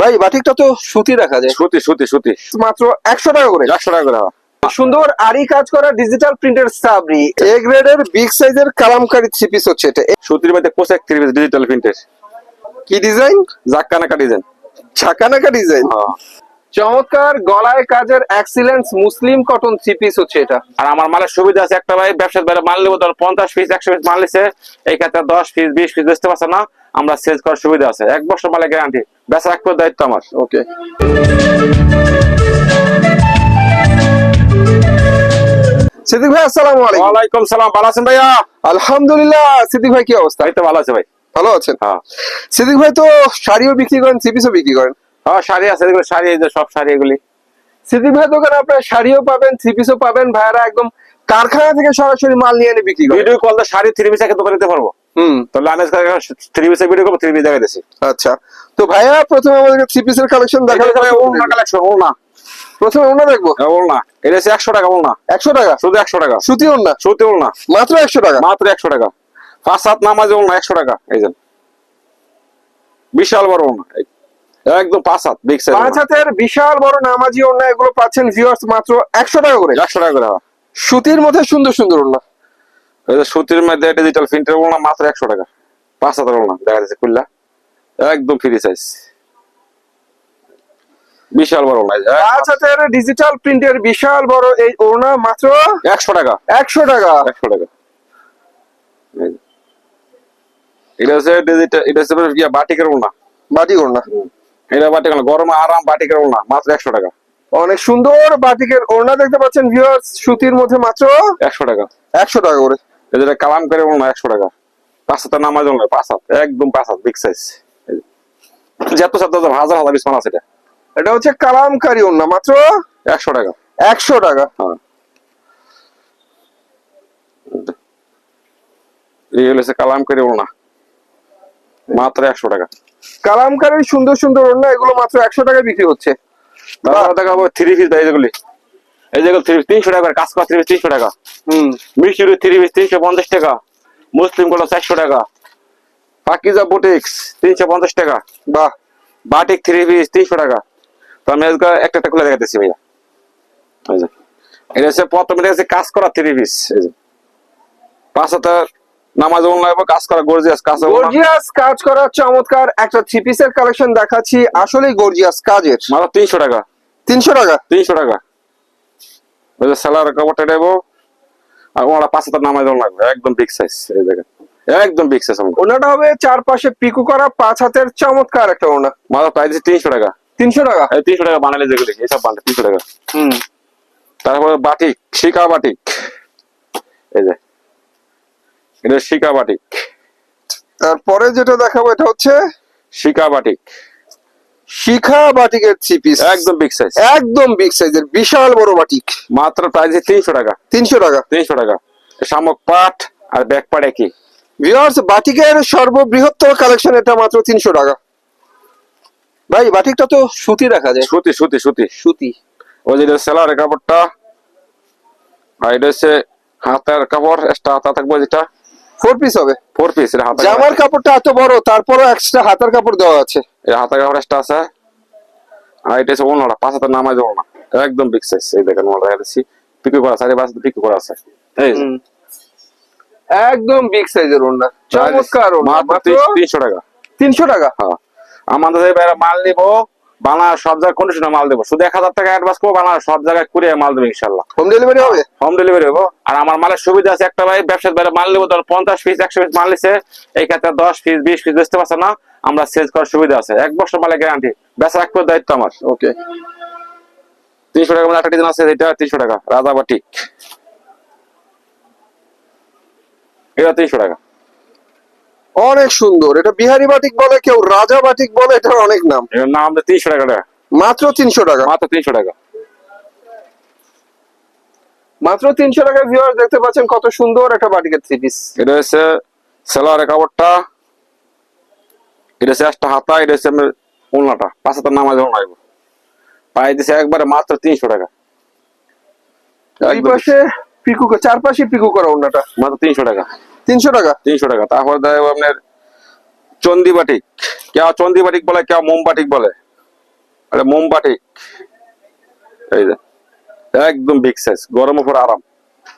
ভাই বাটিকটা তো সুতি দেখা যায়। সুতি সুতি সুতি। মাত্র একশো টাকা করে। একশো টাকা করে হ্যাঁ। সুন্দর আরি কাজ করা ডিজিটাল প্রিন্টের সাবরি। এ গ্রেডের বিগ সাইজের কালামকারি থ্রি পিস হচ্ছে এটা। সুতির মধ্যে পোশাক থ্রি পিস ডিজিটাল প্রিন্টের কি ডিজাইন জাক্কানাকা ডিজাইন ঝাকানাকা ডিজাইন চমৎকার গলায় কাজের excellence muslin cotton three piece হচ্ছে এটা। আর আমার মালের সুবিধা আছে একটা ভাই ব্যবসার বাইরে মাল নেব ধর পঞ্চাশ পিস একশো পিস মাল নিছে এই ক্ষেত্রে দশ পিস বিশ পিস বেচতে পারছে না? আমরা সেল করার সুবিধা আছে। এক বছর মালের গ্যারান্টি বেচা রাখব দায়িত্ব আমার। ওকে সিদ্দিক ভাই আসসালামু আলাইকুম। ওয়ালাইকুম সালাম। ভালো আছেন ভাইয়া? আলহামদুলিল্লাহ। সিদ্দিক ভাই কি অবস্থা? এই তো ভালো আছে ভাই। ভালো আছেন? হ্যাঁ। সিদ্দিক ভাই তো শাড়িও বিক্রি করেন থ্রি পিসও বিক্রি করেন। হ্যাঁ শাড়ি আছে এগুলো শাড়ি এই যে সব শাড়ি এগুলি। সিদ্দিক ভাই দোকানে আপনার শাড়িও পাবেন থ্রি পিসও পাবেন। ভাইয়ারা একদম কারখানা থেকে সরাসরি মাল নিয়ে এনে বিক্রি করেন video call sari three piece একে দোকানে দিতে পারব। হুম। তাহলে আমি থ্রি পিসের ভিডিও করব থ্রি পিস দেখা দিচ্ছি আচ্ছা। তো ভাইয়া প্রথমে আমাদেরকে থ্রি পিসের কালেকশন দেখাবেন ওলনা কালেকশন ওলনা প্রথমে ওনা দেখব। হ্যাঁ, ওলনা এটা হচ্ছে একশো টাকা ওলনা একশো টাকা? শুধু একশো টাকা। সুতি ওনা সুতি ওলনা মাত্র একশো টাকা? মাত্র একশো টাকা। পাঁচ সাত নামাজে ওলনা একশো টাকা এই যে। বিশাল বড় এই, একদম পাঁচ সাত বিগ সাইজ পাঁচ হাতের বিশাল বড় নামাজি ওনা এগুলো পাচ্ছেন ভিউয়ার্স মাত্র একশো টাকা করে। একশো টাকা করে হয়। সুতির মধ্যে সুন্দর সুন্দর যে সুতির মধ্যে ডিজিটাল প্রিন্টের ওলনা মাত্র একশো টাকা। পাঁচ হাতের ওলনা দেখা যাচ্ছে খুললা। একদম ফ্রি সাইজ বিশাল বড় এই পাঁচ হাতের ডিজিটাল প্রিন্টের বিশাল বড় এই ওনা মাত্র একশো টাকা। একশো টাকা। একশো টাকা। এটা হচ্ছে ডিজিটাল এটা হচ্ছে বাটিকের ওলনা বাটি ওনা এটা বাটিক না গরমে আরাম বাটিকের ওলনা মাত্র একশো টাকা। অনেক সুন্দর বাটিকের ওনা দেখতে পাচ্ছেন ভিউয়ার্স সুতির মধ্যে মাত্র একশো টাকা। একশো টাকা করে। এদের কালাম করে ওলনা একশো টাকা। পাঁচ হাতের নামাজ ওলনা পাঁচ হাত একদম পাঁচ হাত বিগ সাইজ যত সাত হাজার হাজার বিশ আছে এটা। এটা হচ্ছে কালামকারী ওনা মাত্র একশো টাকা। একশো টাকা। হ্যাঁ। এই হচ্ছে কালাম করে ওলনা মাত্র একশো টাকা। কালামকারীর সুন্দর সুন্দর ওনা এগুলো মাত্র একশো টাকায় বিক্রি হচ্ছে। থ্রি পিস দেয় যেগুলি এই যেগুলো থ্রি পিস তিনশো টাকা কাজ করা থ্রি পিস তিনশো টাকা। হুম। থ্রি পিস তিনশো পঞ্চাশ টাকা। মুসলিমগুলো চারশো টাকা। পাকিজা বুটিক্স তিনশো পঞ্চাশ টাকা। বাহ। বাটিক থ্রি পিস তিনশো টাকা। তো আমি আজকে একটা একটা খুলে দেখাতেছি ভাইয়া। এটা হচ্ছে প্রথমে কাজ করা থ্রি পিস পাঁচ হাজার নামাজ লাগবে কাজ করা গর্জিয়াস কাজ গর্জিয়াস কাজ করা চমৎকার। একটা থ্রি পিসের কালেকশন দেখাচ্ছি। আসলেই গর্জিয়াস কাজের। মাত্র তিনশো টাকা। তিনশো টাকা? তিনশো টাকা। স্যালার কাপড়টা নেব। আর ওনারা পাঁচ হাজার নামাজ লাগবে একদম বিগ সাইজ এই দেখেন। একদম বিগ সাইজ ওনাটা হবে চারপাশে পিকু করা পাঁচ হাতের চমৎকার একটা ওনা। মাত্র প্রাইস তিনশো টাকা। তিনশো টাকা? তিনশো টাকা বানালে যেগুলি এইসব বানালে তিনশো টাকা। হুম। তারপরে বাটিক শিকা বাটিক। এই যে। এটা শিকা বাটিক তারপরে যেটা দেখাবো এটা হচ্ছে শিকা বাটিক শিখা বাটিকের থ্রি পিস একদম বিগ সাইজ একদম বিগ সাইজের বিশাল বড় বাটিক। মাত্র প্রাইস তিনশো টাকা। তিনশো টাকা। তিনশো টাকা। শামুক পাট আর ব্যাক পাট একই। ভিউয়ার্স বাটিকের সর্ববৃহত্তর কালেকশন এটা মাত্র তিনশো টাকা। ভাই বাটিকটা তো সুতি দেখা যায়। সুতি সুতি সুতি। সুতি। ওই যে সেলারের কাপড়টা। আর এটা হচ্ছে হাতের কাপড় এক্সট্রা হাতা থাকবে যেটা। ফোর পিস হবে। ফোর পিস এটা জামার কাপড়টা এত বড় তারপরও এক্সট্রা হাতার কাপড় দেওয়া আছে। এই হাতের কাপড় এক্সট্রা আছে। আর এটা হচ্ছে ওনারা পাঁচ হাতের নামাজ ওনা একদম বিগ সাইজ এই দেখেন ওনারা দেখছি পিকু করা আছে বাস পিকু করা আছে। এই একদম বিগ সাইজের ওড়না চমৎকার মাত্র তিন- তিনশো টাকা। তিনশো টাকা। হ্যাঁ। আমাদের বাইরে মাল নিবো বাংলা সব জায়গায় কন্ডিশনে মাল দেবো। শুধু এক হাজার টাকা অ্যাডভান্স করব বাংলা সব জায়গায় কুড়িয়ে মাল দেবো ইনশাল্লাহ হোম ডেলিভারি হবে? হোম ডেলিভারি হব। আর আমার মালের সুবিধা আছে একটা ভাই ব্যবসার বাইরে মাল নেব ধর পঞ্চাশ পিস একশো পিস মাল নিছে এই ক্ষেত্রে দশ পিস বিশ পিস বেচতে পারছে না? আমরা সেল করার সুবিধা আছে। এক বছর মালের গ্যারান্টি বেচা রাখব দায়িত্ব আমার। ওকে তিনশো টাকা একটা ডিজাইন আছে এটা তিনশো টাকা রাজা বাটিক। এটা তিনশো টাকা। অনেক সুন্দর। এটা বিহারি বাটিক বলে কেউ রাজা বাটিক বলে এটার অনেক নাম। এটার নাম তিনশো টাকা মাত্র তিনশো টাকা। মাত্র তিনশো টাকা। মাত্র তিনশো টাকা ভিউয়ার দেখতে পাচ্ছেন কত সুন্দর একটা বাটিকের থ্রি পিস এটা হচ্ছে সেলোয়ারের কাপড়টা। এটা হচ্ছে একটা হাতা এটা হচ্ছে আমার উলনাটা পাঁচ হাতার নামাজ উলনাইব পায়ে দিছে একবারে মাত্র তিনশো টাকা। এই পাশে পিকু চারপাশে পিকু করা ওড়নাটা মাত্র তিনশো টাকা। তিনশো টাকা? তিনশো টাকা। তারপর দেয় আপনার চন্দি বাটিক। কেউ চন্দি বাটিক বলে কেউ মোম বাটিক বলে। এটা মোমবাটি এই যে একদম বিগ সাইজ গরম উপর আরাম।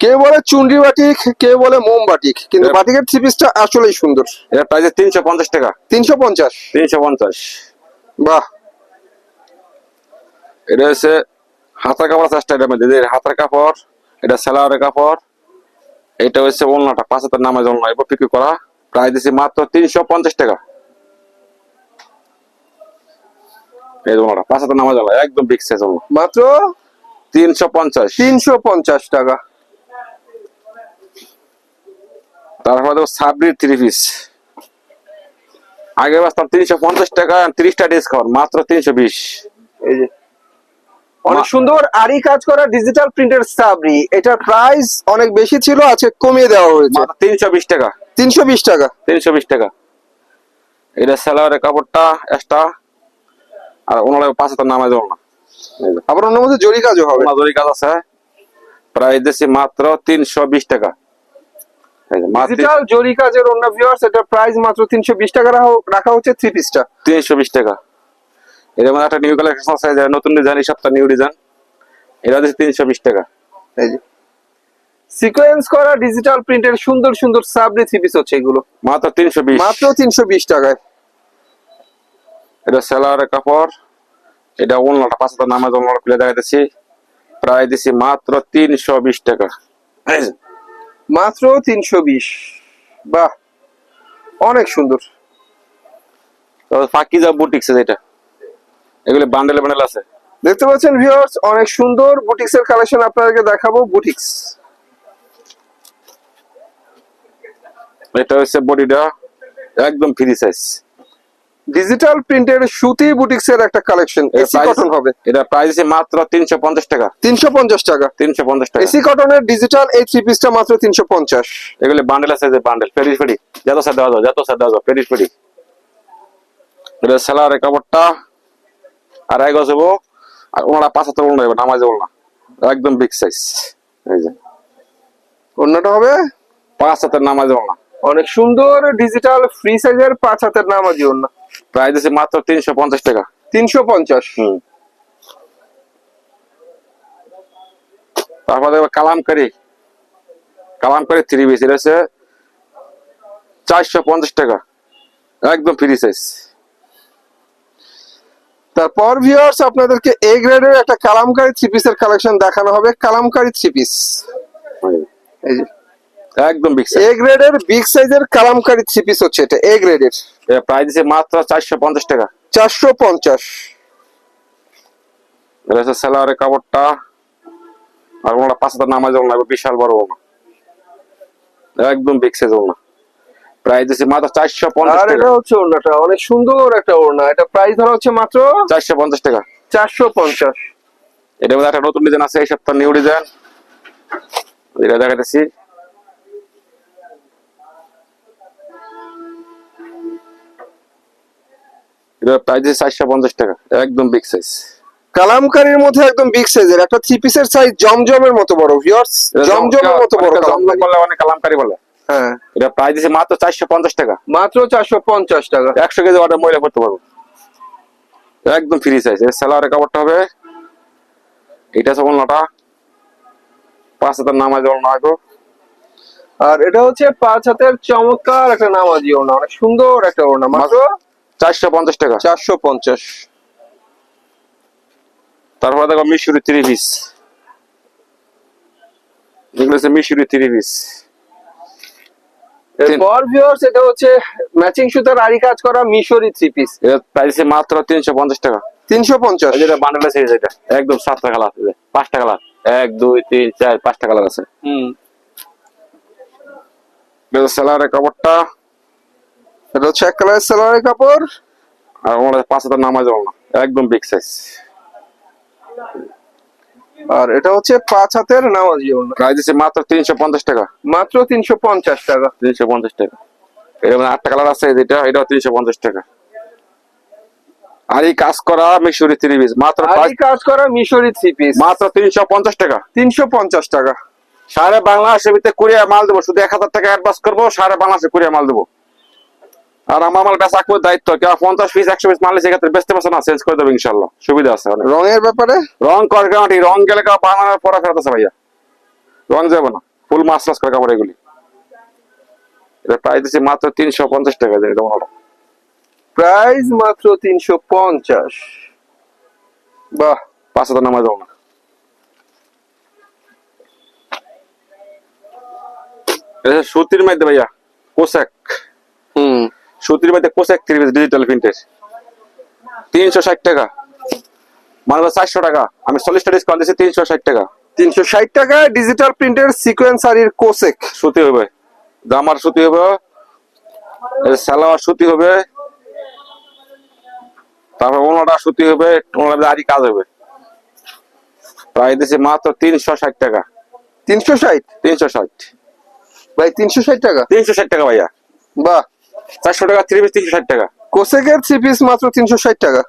কে বলে চুনরি বাটিক কে বলে মোম বাটিক? কিন্তু। বাটিকের থ্রি পিসটা আসলেই সুন্দর। এটা প্রাইস তিনশো পঞ্চাশ টাকা। তিনশো পঞ্চাশ? তিনশো পঞ্চাশ। বাহ। এটা হচ্ছে হাতার কাপড় চেষ্টা এটার মধ্যে। হাতার কাপড় এটা সেলারের কাপড়। এটা হচ্ছে ওলনাটা পাঁচ হাজার নামাজ ওলনা এবার বিক্রি করা প্রায় দিচ্ছি মাত্র তিনশো পঞ্চাশ টাকা। এই যে পাঁচ হাজার নামে ওলনা একদম বিগ সাইজ ওলনা মাত্র? তিনশো পঞ্চাশ। তিনশো পঞ্চাশ টাকা। তারপরে দেখো সাবরির থ্রি পিস আগে বাঁচতাম তিনশো পঞ্চাশ টাকা তিরিশটা ডিসকাউন্ট মাত্র তিনশো বিশ। অনেক সুন্দর আরি কাজ করা ডিজিটাল প্রিন্টের সাবরি এটার প্রাইস অনেক বেশি ছিল আজকে কমিয়ে দেওয়া হয়েছে। তিনশো বিশ টাকা। তিনশো বিশ টাকা। তিনশো বিশ টাকা। এটা সেলারের কাপড়টা এক্সট্রা আর ওনারা পাঁচ হাজার নামে দেবো না। আবার অন্য মধ্যে জরি কাজও হবে। মাদুরি কাজ আছে। প্রায় দিচ্ছি মাত্র তিনশো বিশ টাকা। ডিজিটাল জরি কাজের অন্য ভিউয়ার্স এটার প্রাইস মাত্র তিনশো বিশ টাকা রাখা- রাখা হচ্ছে থ্রি পিসটা তিনশো বিশ টাকা। এর মধ্যে একটা নিউ কালেকশন আছে যে নতুন ডিজাইন এই সপ্তাহ নিউ ডিজাইন এটা দিচ্ছি তিনশো বিশ টাকা। এই যে। সিকোয়েন্স করা ডিজিটাল প্রিন্টের সুন্দর সুন্দর সাবরি থ্রি পিস হচ্ছে এগুলো। মাত্র তিনশো বিশ। মাত্র তিনশো বিশ টাকায়। এটা সেলারের কাপড়। এটা ওনলাটা পাঁচ হাজার নামাজ ওনলাটা খুলে দেখাইতেছি। প্রায় দিছি মাত্র তিনশো বিশ টাকা। মাত্র তিনশো বিশ। বাহ। অনেক সুন্দর। পাকিজা বুটিক্স যেটা এগুলো বান্ডেল বান্ডেল আছে। দেখতে পাচ্ছেন ভিউয়ার্স অনেক সুন্দর বুটিক্স এর কালেকশন আপনাদেরকে দেখাবো বুটিক্স। এটা হচ্ছে বডিটা একদম ফ্রি সাইজ ডিজিটাল প্রিন্টের সুতি বুটিক্স এর একটা কালেকশন এসি কটন হবে। এটা প্রাইস মাত্র তিনশো পঞ্চাশ টাকা। তিনশো পঞ্চাশ টাকা। তিনশো পঞ্চাশ টাকা। এসি কটনের ডিজিটাল এই থ্রি পিসটা মাত্র তিনশো পঞ্চাশ। এগুলো বান্ডেল আছে যে বান্ডেল পেরিস পেরি যত সাদা যাও যত দেওয়া যাও পেরিস পেরি এটা সেলারের কাপড়টা আর এক গজ হব আর ওনারা পাঁচ হাতে ওনারা নামাজ যাব না একদম বিগ সাইজ এই যে। অন্যটা হবে? পাঁচ হাতের নামাজ যাব না অনেক সুন্দর ডিজিটাল ফ্রি সাইজের পাঁচ হাতের নামাজি অন্য প্রাইস দিচ্ছে মাত্র তিনশো পঞ্চাশ টাকা। তিনশো পঞ্চাশ। হুম। তারপর দেখব কালামকারি। কালামকারি থ্রি পিস এটা হচ্ছে চারশো পঞ্চাশ টাকা। একদম ফ্রি সাইজ তারপর ভিউয়ার্স আপনাদেরকে এ গ্রেডের একটা কালামকারি থ্রি পিসের কালেকশন দেখানো হবে। কালামকারী থ্রি পিস এই যে। একদম বিগ সাইজ এ গ্রেডের বিগ সাইজের কালামকারী থ্রি পিস হচ্ছে এটা এ গ্রেডের প্রাইস দিচ্ছে মাত্র চারশো পঞ্চাশ টাকা। চারশো পঞ্চাশ। এটা হচ্ছে সেলারের কাপড়টা। আর ওনারা পাঁচ হাজার নামাজ না বিশাল বড় ওনা। একদম বিগ সাইজ ওনা। প্রাইস দিচ্ছে মাত্র চারশো পঞ্চাশ আর এটা টাকা হচ্ছে ওড়নাটা অনেক সুন্দর একটা ওড়না এটা প্রাইস ধরা হচ্ছে মাত্র চারশো পঞ্চাশ টাকা চারশো পঞ্চাশ এটার মধ্যে একটা নতুন ডিজাইন আছে এই সপ্তাহ নিউ ডিজাইন এটা দেখাতেছি এটা প্রাইস টাকা একদম বিগ সাইজ কালামকারীর মধ্যে একদম বিগ সাইজের একটা থ্রি পিসের সাইজ জমজমের মতো বড় ভিউয়ার্স জমজমের মতো বড়। বলে অনেক কালামকারি বলে হ্যাঁ। এটা প্রাইস দিচ্ছে মাত্র চারশো পঞ্চাশ টাকা। মাত্র চারশো পঞ্চাশ টাকা। একশো কেজি অর্ডার মহিলা করতে পারব। একদম ফ্রি সাইজ সালোয়ারের কাপড়টা হবে। এটা সব নটা পাঁচ হাজার নামাজ না গো। আর এটা হচ্ছে পাঁচ হাতের চমৎকার একটা নামাজি ওড়না। অনেক সুন্দর একটা ওড়না। মাত্র চারশো পঞ্চাশ টাকা। চারশো পঞ্চাশ। তারপরে দেখো মিশুরি থ্রি পিস এগুলো হচ্ছে মিশুরি থ্রি পিস এরপর ভিউয়ার্স এটা হচ্ছে ম্যাচিং সুতার আড়ি কাজ করা মিশরি থ্রি পিস এর প্রাইস মাত্র তিনশো পঞ্চাশ টাকা। তিনশো পঞ্চাশ। এই যেটা বান্ডেল আছে এই যেটা একদম সাতটা কালার পাঁচটা কালার এক দুই তিন চার পাঁচটা কালার আছে। হুম। সালোয়ারের কাপড়টা এটা হচ্ছে এক কালারের সালোয়ারের কাপড়। আর আমাদের পাঁচ হাজার নামাজ না একদম বিগ সাইজ আর এটা হচ্ছে পাঁচ হাতের নামাজি ওড়না। প্রাইস দিচ্ছে মাত্র তিনশো পঞ্চাশ টাকা। মাত্র তিনশো পঞ্চাশ টাকা। তিনশো পঞ্চাশ টাকা। এর মধ্যে আটটা কালার আছে যেটা তিনশো পঞ্চাশ টাকা। আর এই কাজ করা মিশরি থ্রি পিস মাত্র আড়ি কাজ করা মিশরি থ্রি পিস মাত্র তিনশো পঞ্চাশ টাকা। তিনশো পঞ্চাশ টাকা। সারা বাংলাদেশের ভিতরে কুরিয়ার মাল দেবো শুধু এক হাজার টাকা অ্যাডভান্স করব সারা বাংলাদেশে কুরিয়ার মাল দেবো। আর আমার মাল বেচা করে দায়িত্ব কেউ পঞ্চাশ পিস একশো পিস মাল সেক্ষেত্রে বেচতে পারছে না চেঞ্জ করে দেবো ইনশাল্লাহ সুবিধা আছে অনেক। রঙের ব্যাপারে? রং করে কামাটি রং গেলে কাপড় বানানোর পরে ফেরত আছে ভাইয়া। রং যাবে না ফুল মাছ টাছ করে কাপড় এগুলি। এটা প্রাইস দিচ্ছি মাত্র তিনশো পঞ্চাশ টাকা প্রাইস মাত্র তিনশো পঞ্চাশ। বাহ পাঁচ হাজার নামা যাব না। সুতির মধ্যে ভাইয়া কোসেক। হুম। সুতির মধ্যে কোসেক থ্রি পিস ডিজিটাল প্রিন্টের তিনশো ষাট টাকা। মানে চারশো টাকা। আমি চল্লিশটা ডিসকাউন্ট দিচ্ছি তিনশো ষাট টাকা। তিনশো ষাট টাকা ডিজিটাল প্রিন্টের সিকোয়েন্স শাড়ির কোসেক। সুতি হবে। জামার সুতি হবে। সালোয়ার সুতি হবে। তারপর ওনাটা সুতি হবে ওনার আরই কাজ হবে। প্রায় দিচ্ছে মাত্র তিনশো ষাট টাকা। তিনশো ষাট? তিনশো ষাট। ভাই তিনশো ষাট টাকা? তিনশো ষাট টাকা ভাইয়া। বাহ। চারশো টাকা থ্রি পিস তিনশো ষাট টাকা। কোসেকের থ্রি পিস মাত্র তিনশো ষাট টাকা।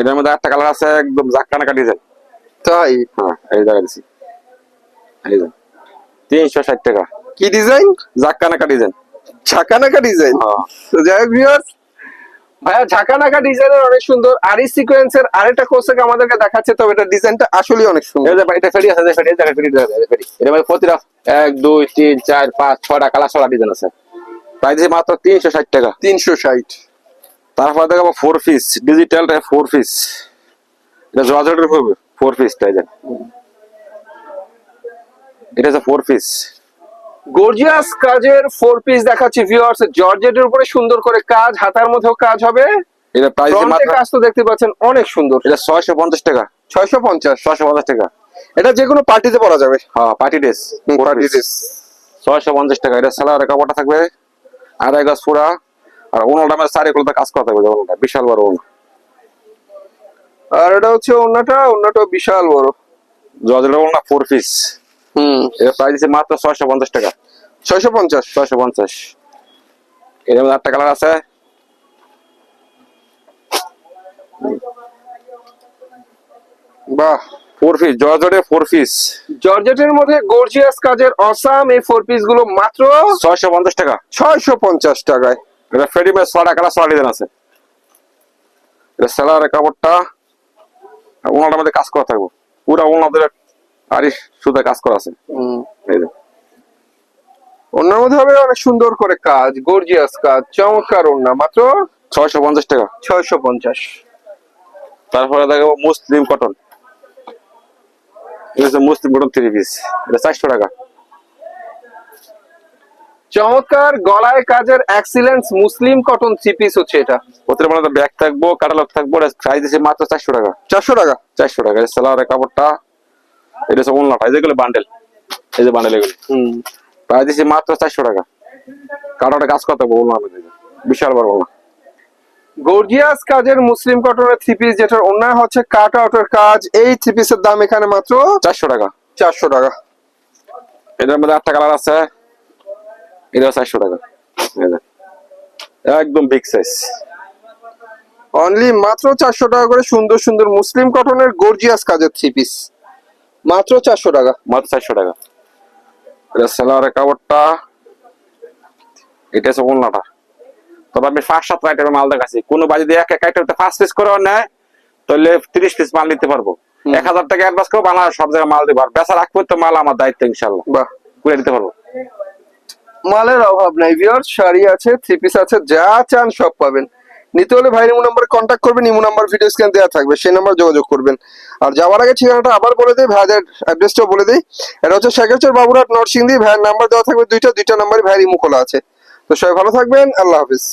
এটার মধ্যে একটা কালার আছে একদম জাকানা কাটি যায় তাই? হ্যাঁ এই জায়গা দিছি এই যে তিনশো ষাট টাকা। কি ডিজাইন জাকানা কাটি যায় ঝাঁকানাকা ডিজাইন হ্যাঁ। তো যাই হোক viewers, ভাইয়া ঝাঁকা ঢাকা ডিজাইনের অনেক সুন্দর আরি সিকোয়েন্সের আরেকটা কোসেক আমাদেরকে দেখাচ্ছে তবে এটা ডিজাইনটা আসলে অনেক সুন্দর। এই যে এটা ফেরি আছে ফেরি এই ফেরি আছে এই ফেরি এর মধ্যে প্রতিটা এক দুই তিন চার পাঁচ ছটা কালার ছটা ডিজাইন আছে। প্রাইস মাত্র তিনশো ষাট টাকা। তিনশো ষাট। তারপর দেখাবো four piece digital four piece এটা জর্জেটের হবে ফোর পিস টাইজেন এটা হচ্ছে ফোর পিস গর্জিয়াস কাজের ফোর পিস দেখাচ্ছি ভিউয়ার্স জর্জেটের উপরে সুন্দর করে কাজ হাতার মধ্যেও কাজ হবে। এটা প্রাইস মাত্র কাজ তো দেখতে পাচ্ছেন অনেক সুন্দর। এটা ছয়শো পঞ্চাশ টাকা। ছয়শো পঞ্চাশ। ছয়শো পঞ্চাশ টাকা। এটা যে কোনো পার্টিতে পরা যাবে। হ্যাঁ পার্টি ড্রেস পার্টি ড্রেস ছয়শো পঞ্চাশ টাকা। এটা সালোয়ারের কাপড়টা থাকবে। আড়াই গাছ পুরা। আর ওনাটা আমার সারি গুলোতে কাজ করা থাকবে ওনাটা। বিশাল বড় ওনা। আর এটা হচ্ছে অন্যটা অন্যটা বিশাল বড়। জর্জেটের ওনা ফোর পিস হুম। এটা প্রাইস দিচ্ছে মাত্র ছয়শো পঞ্চাশ টাকা। ছয়শো পঞ্চাশ? ছয়শো পঞ্চাশ। এর মধ্যে আটটা কালার আছে। বাহ ফোর পিস জর্জেটের ফোর পিস জর্জেটের মধ্যে গর্জিয়াস কাজের অসাম এই ফোর পিসগুলো মাত্র ছয়শো পঞ্চাশ টাকা। ছয়শো পঞ্চাশ টাকায়। এটা ফেডিমের ছটা কালার ছটা ডিজাইন আছে। এটা সেলারের কাপড়টা। ওনাটার মধ্যে কাজ করা থাকব। পুরা ওনাদের আরে সুদা কাজ করা আছে। অন্যের মধ্যে হবে অনেক সুন্দর করে কাজ গর্জিয়াস কাজ চমৎকার ওড়না মাত্র ছয়শো পঞ্চাশ টাকা। ছয়শো পঞ্চাশ। তারপরে দেখাবো মুসলিম কটন এটা মুসলিম কটন থ্রি পিস এটা চারশো টাকা। চমৎকার গলায় কাজের excellence muslin cotton three piece হচ্ছে এটা। ওদের মানে ব্যাগ থাকব কাটালগ থাকব প্রাইস দিচ্ছে মাত্র চারশো টাকা। চারশো টাকা। চারশো টাকা এই সেলারের কাপড়টা। এটা হচ্ছে ওনাটা যেগুলো বান্ডেল এই যে বান্ডেল এগুলো। প্রাইস দিচ্ছে মাত্র চারশো টাকা। কাটাটা কাজ করতে ওনার বিশাল বড় ওনা গর্জিয়াস কাজের মুসলিম কটনের থ্রি পিস যেটার অন্যায় হচ্ছে কাট আউটের কাজ এই থ্রি পিসের দাম এখানে মাত্র চারশো টাকা। চারশো টাকা। এটার মধ্যে আটটা কালার আছে। এটা চারশো টাকা। একদম বিগ সাইজ অনলি মাত্র চারশো টাকা করে সুন্দর সুন্দর মুসলিম কটনের গর্জিয়াস কাজের থ্রি পিস মাত্র চারশো টাকা। মাত্র চারশো টাকা। এটা সেলারের কাপড়টা এটা হচ্ছে ওনাটা তবে আমি পাঁচ সাত আইটেমের মাল দেখাচ্ছি। কোনো বাজি দিয়ে এক এক আইটেম ফার্স্ট পিস করে নেয় তাহলে তিরিশ পিস মাল নিতে পারব। এক হাজার টাকা অ্যাডভান্স করে বাংলা সব জায়গায় মাল পারব বেচা রাখব তো মাল আমার দায়িত্ব ইনশাল্লাহ বাহ। করে দিতে পারব। মালের অভাব নাই ভিউয়ার শাড়ি আছে থ্রি পিস আছে যা চান সব পাবেন। নিতে হলে ভাই ইমো নাম্বার কন্ট্যাক্ট করবেন ইমো নাম্বার ভিডিও স্ক্রিন দেওয়া থাকবে, সেই নাম্বার যোগাযোগ করবেন। আর যাওয়ার আগে ঠিকানাটা আবার বলে দিই ভাইয়ের অ্যাড্রেসটাও বলে দিই। এটা হচ্ছে শেখেশ্বর বাবুরহাট, নরসিংদী, ভাইয়ের নাম্বার দেওয়া থাকবে, দুইটা দুইটা নাম্বারই ভাইয়ের ইমো খোলা আছে। তো সবাই ভালো থাকবেন, আল্লাহ হাফিজ।